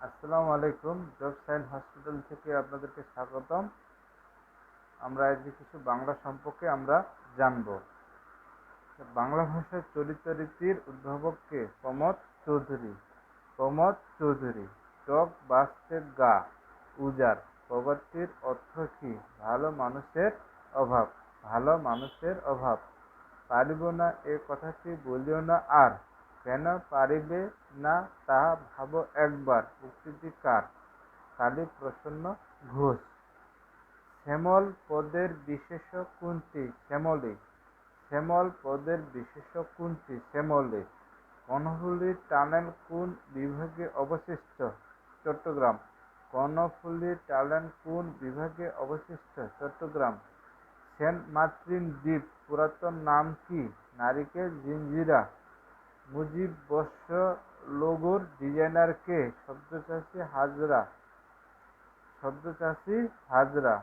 আসসালামু আলাইকুম, job sign hospital থেকে আপনাদেরকে স্বাগতম। আমরা আজকে কিছু বাংলা সম্পর্কে আমরা জানব। বাংলা ভাষার চলিত রীতির উদ্ভাবক কে? প্রমথ চৌধুরী। প্রমথ চৌধুরী, টক বাঁচতে গা উজার প্রগতির অর্থ কি? ভালো মানুষের অভাব। ভালো মানুষের অভাব। পারিব না এ কথাটি বলিও না আর। কেন পারিবে না তাহা ভাব একবার। উক্তিটি কার? কালী প্রসন্ন ঘোষ। শ্যামল পদের বিশেষ কোনটি? শ্যামলী। শ্যামল পদের বিশেষ কোনটি? শ্যামলী। কর্ণফুলী টানেল কোন বিভাগে অবশিষ্ট? চট্টগ্রাম। কর্ণফুলী টানেল কোন বিভাগে অবশিষ্ট? চট্টগ্রাম। সেন্ট মার্টিন দ্বীপ, পুরাতন নাম কি? নারিকেল, জিঞ্জিরা। মুজিব বর্ষ লোগোর ডিজাইনার কে শব্দচাষী হাজরা শব্দচাষী হাজরা,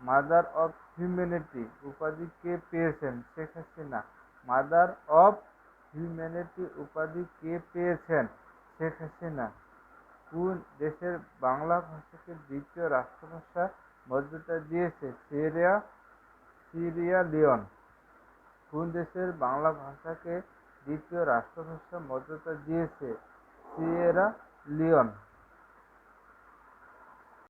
মাদার অফ হিউম্যানিটি উপাধি কে পেয়েছেন? Sheikh Hasina, mother of humanity উপাধি কে পেয়েছেন? শেখ হাসিনা, কোন দেশের বাংলা ভাষাকে দ্বিতীয় রাষ্ট্রভাষা মর্যাদা দিয়েছে? সিরিয়া সিরিয়া লিওন, কোন দেশের বাংলা ভাষাকে দ্বিতীয় রাষ্ট্রভাষা মর্যাদা দিয়েছে সিয়েরা লিওন।